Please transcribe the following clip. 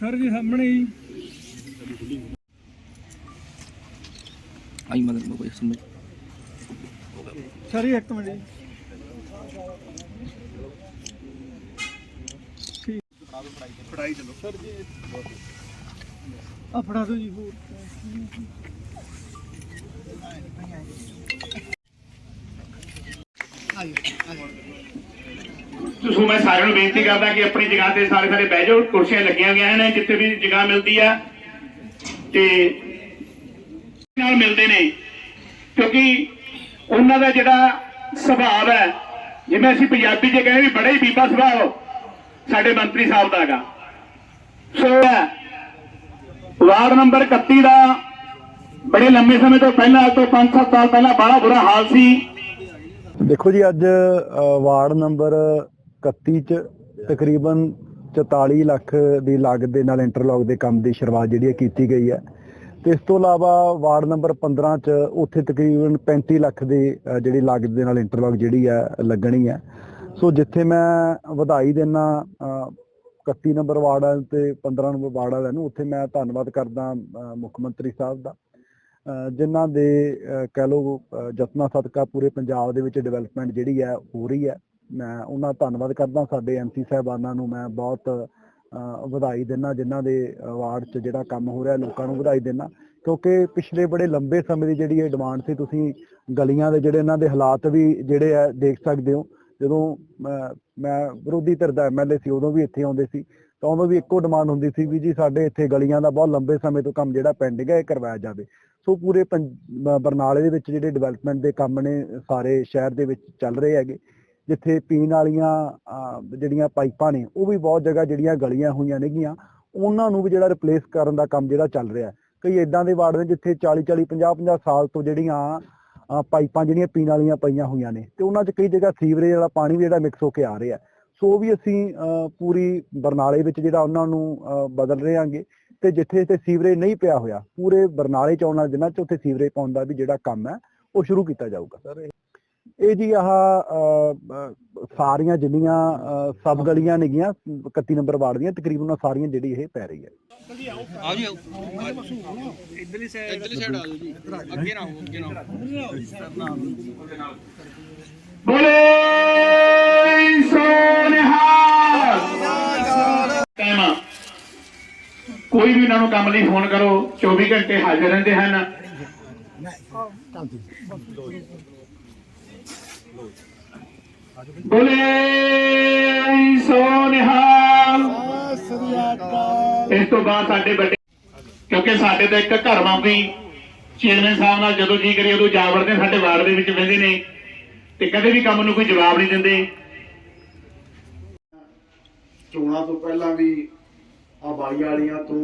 Sir ਜੀ ਸਾਹਮਣੇ ਹੀ। ਆਈ ਮਦਦ ਮੇ ਕੋਈ ਸਮਝ ਸਰ ਜੀ ਇੱਕ ਮਿੰਟ ਜੀ ਫੜਾਈ ਚਲੋ ਸਰ ਜੀ। ਆ ਫੜਾ ਦਿਓ ਜੀ ਹੋਰ। ਤੁਸੀਂ ਮੈਂ ਸਾਰਿਆਂ ਨੂੰ ਬੇਨਤੀ ਕਰਦਾ ਕਿ ਆਪਣੀ ਜਗ੍ਹਾ ਤੇ ਸਾਰੇ ਸਾਰੇ ਬਹਿ ਜਾਓ, ਕੁਰਸੀਆਂ ਲੱਗੀਆਂ ਹੋਈਆਂ ਨੇ, ਜਿੱਥੇ ਵੀ ਜਗ੍ਹਾ ਮਿਲਦੀ ਆ। ਤੇ ਨਾਲ ਮਿਲਦੇ ਨੇ, ਕਿਉਂਕਿ ਉਹਨਾਂ ਦਾ ਜਿਹੜਾ ਸੁਭਾਅ ਹੈ, ਜਿਵੇਂ ਅਸੀਂ ਪੰਜਾਬੀ 'ਚ ਕਹਿੰਦੇ ਵੀ ਬੜਾ ਹੀ ਬੀਬਾ ਸੁਭਾਅ ਸਾਡੇ ਮੰਤਰੀ ਸਾਹਿਬ ਦਾ ਹੈਗਾ। ਸੋ ਵਾਰਡ ਨੰਬਰ 31 ਦਾ ਬੜੇ ਲੰਮੇ ਸਮੇਂ ਤੋਂ ਪਹਿਲਾਂ ਤੋਂ 5-7 ਸਾਲ ਪਹਿਲਾਂ ਬੜਾ ਬੁਰਾ ਹਾਲ ਸੀ। ਦੇਖੋ ਜੀ, ਅੱਜ ਵਾਰਡ ਨੰਬਰ 31 ਚ ਤਕਰੀਬਨ 44 ਲੱਖ ਦੀ ਲਾਗਤ ਦੇ ਨਾਲ ਇੰਟਰਲੌਕ ਦੇ ਕੰਮ ਦੀ ਸ਼ੁਰੂਆਤ ਜਿਹੜੀ ਹੈ ਕੀਤੀ ਗਈ ਹੈ। ਤੇ ਇਸ ਤੋਂ ਇਲਾਵਾ ਵਾਰਡ ਨੰਬਰ 15 ਚ ਉੱਥੇ ਤਕਰੀਬਨ 35 ਲੱਖ ਦੀ ਜਿਹੜੀ ਲਾਗਤ ਦੇ ਨਾਲ ਇੰਟਰਲੌਕ ਜਿਹੜੀ ਹੈ ਲੱਗਣੀ ਹੈ। ਸੋ ਜਿੱਥੇ ਮੈਂ ਵਧਾਈ ਦੇਣਾ 31 ਨੰਬਰ ਵਾਰਡ ਵਾਲਿਆਂ ਤੇ 15 ਨੰਬਰ ਵਾਰਡ ਵਾਲਿਆਂ ਨੂੰ ਉੱਥੇ ਮੈਂ ਧੰਨਵਾਦ ਕਰਦਾ ਮੁੱਖ ਮੰਤਰੀ ਸਾਹਿਬ ਦਾ। ਅ, ਜਿਨ੍ਹਾਂ ਦੇ ਕਹਿ ਲਓ ਯਤਨਾਂ ਸਦਕਾ ਪੂਰੇ ਪੰਜਾਬ ਦੇ ਵਿੱਚ ਡਿਵੈਲਪਮੈਂਟ ਜਿਹੜੀ ਹੈ ਹੋ ਰਹੀ ਹੈ। ਮੈਂ ਉਹਨਾਂ ਦਾ ਧੰਨਵਾਦ ਕਰਦਾ ਸਾਡੇ ਐਮਸੀ ਸਾਹਿਬਾਨਾਂ ਨੂੰ। ਮੈਂ ਬਹੁਤ ਵਧਾਈ ਦਿੰਦਾ, ਜਿਨ੍ਹਾਂ ਦੇ ਵਾਰਡ 'ਚ ਜਿਹੜਾ ਕੰਮ ਹੋ ਰਿਹਾ, ਲੋਕਾਂ ਨੂੰ ਵਧਾਈ ਦਿੰਦਾ। ਕਿਉਂਕਿ ਪਿਛਲੇ ਬੜੇ ਲੰਬੇ ਸਮੇਂ ਦੀ ਜਿਹੜੀ ਇਹ ਡਿਮਾਂਡ ਸੀ, ਤੁਸੀਂ ਗਲੀਆਂ ਦੇ ਜਿਹੜੇ ਇਹਨਾਂ ਦੇ ਹਾਲਾਤ ਵੀ ਜਿਹੜੇ ਆ ਦੇਖ ਸਕਦੇ ਹੋ। ਜਦੋਂ ਮੈਂ ਵਿਰੋਧੀ ਧਿਰ ਦਾ ਐਮਐਲਏ ਸੀ, ਉਦੋਂ ਵੀ ਇੱਥੇ ਆਉਂਦੇ ਸੀ। ਤਾਂ ਉਦੋਂ ਵੀ ਇੱਕੋ ਡਿਮਾਂਡ ਹੁੰਦੀ ਸੀ ਵੀ ਜੀ ਸਾਡੇ ਇੱਥੇ ਗਲੀਆਂ ਦਾ ਬਹੁਤ ਲੰਬੇ ਸਮੇਂ ਤੋਂ ਕੰਮ ਜਿਹੜਾ ਪੈਂਡਿੰਗ ਹੈ ਇਹ ਕਰਵਾਇਆ ਜਾਵੇ। ਸੋ ਪੂਰੇ ਪੰਜ- ਬਰਨਾਲੇ ਦੇ ਵਿੱਚ ਜਿਹੜੇ ਡਿਵੈਲਪਮੈਂਟ ਦੇ ਕੰਮ ਨੇ, ਸਾਰੇ ਸ਼ਹਿਰ ਦੇ ਵਿੱਚ ਚੱਲ ਰਹੇ ਹੈਗੇ। ਜਿੱਥੇ ਪੀਣ ਵਾਲੀਆਂ ਜਿਹੜੀਆਂ ਪਾਈਪਾਂ ਨੇ ਉਹ ਵੀ ਬਹੁਤ ਜਗ੍ਹਾ ਜਿਹੜੀਆਂ ਗਲੀਆਂ ਹੋਈਆਂ ਨੇਗੀਆਂ ਉਹਨਾਂ ਨੂੰ ਵੀ ਜਿਹੜਾ ਰਿਪਲੇਸ ਕਰਨ ਦਾ ਕੰਮ ਜਿਹੜਾ ਚੱਲ ਰਿਹਾ ਕਈ ਇਦਾਂ ਦੇ ਵਾਰਡ ਨੇ ਜਿੱਥੇ 40 40 50 50 ਸਾਲ ਤੋਂ ਜਿਹੜੀਆਂ ਪਾਈਪਾਂ ਜਿਹੜੀਆਂ ਪੀਣ ਵਾਲੀਆਂ ਪਈਆਂ ਹੋਈਆਂ ਨੇ ਤੇ ਉਹਨਾਂ 'ਚ ਕਈ ਜਗ੍ਹਾ ਸੀਵਰੇਜ ਵਾਲਾ ਪਾਣੀ ਵੀ ਜਿਹੜਾ ਮਿਕਸ ਹੋ ਕੇ ਆ ਰਿਹਾ ਸੋ ਉਹ ਵੀ ਅਸੀਂ ਅਹ, ਪੂਰੀ ਬਰਨਾਲੇ ਵਿੱਚ ਜਿਹੜਾ ਉਹਨਾਂ ਨੂੰ ਅਹ, ਬਦਲ ਰਹੇ ਹਾਂਗੇ ਤੇ ਜਿੱਥੇ ਤੇ ਸੀਵਰੇਜ ਨਹੀਂ ਪਿਆ ਹੋਇਆ ਪੂਰੇ ਬਰਨਾਲੇ ਚ ਆਉਣ ਵਾਲੇ ਦਿਨਾਂ ਚ ਉੱਥੇ ਸੀਵਰੇਜ ਪਾਉਣ ਦਾ ਵੀ ਜਿਹੜਾ ਕੰਮ ਹੈ ਉਹ ਸ਼ੁਰੂ ਕੀਤਾ ਜਾਊਗਾ। ਸਰ ਇਹ ਜੀ ਆਹ ਸਾਰੀਆਂ ਜਿੰਨੀਆਂ ਸਬ ਗਲੀਆਂ ਨੇਗੀਆਂ 31 ਨੰਬਰ ਵਾਰਡ ਦੀਆਂ ਤਕਰੀਬਨ ਉਹ ਸਾਰੀਆਂ ਜਿਹੜੀ ਇਹ ਪੈ ਰਹੀ ਹੈ। ਆਓ ਜੀ ਇਧਰਲੀ ਸਾਈਡ ਇਧਰਲੀ ਸਾਈਡ ਆ ਜਾਓ ਜੀ। ਅੱਗੇ ਨਾ ਹੋ ਅੱਗੇ ਨਾ ਹੋ ਬੋਲੇ ਸੋਨਿਹਾਲ। ਟਾਈਮ। ਆ। ਕੋਈ ਵੀ ਇਹਨਾਂ ਨੂੰ ਕੰਮ ਲਈ ਫੋਨ ਕਰੋ 24 ਘੰਟੇ ਹਾਜ਼ਰ ਰਹਿੰਦੇ ਹਨ। ਬੋਲੇ ਸੋਨਿਹਾਲ। ਇਸ ਤੋਂ ਬਾਅਦ ਸਾਡੇ ਵੱਡੇ ਕਿਉਂਕਿ ਸਾਡੇ ਤਾਂ ਇੱਕ ਘਰ ਵਾਂਗੂ ਚੇਅਰਮੈਨ ਸਾਹਿਬ ਨਾਲ ਜਦੋਂ ਜੀ ਕਰੀ ਉਦੋਂ ਜਾ ਵੜਦੇ ਸਾਡੇ ਵਾਰਡ ਦੇ ਵਿੱਚ ਬਹਿੰਦੇ ਨੇ। ਤੇ ਕਦੇ ਵੀ ਕੰਮ ਨੂੰ ਕੋਈ ਜਵਾਬ ਨਹੀਂ ਦਿੰਦੇ। ਚੋਣਾਂ ਤੋਂ ਪਹਿਲਾਂ ਵੀ ਆ ਬਾਈ ਵਾਲੀਆਂ ਤੋਂ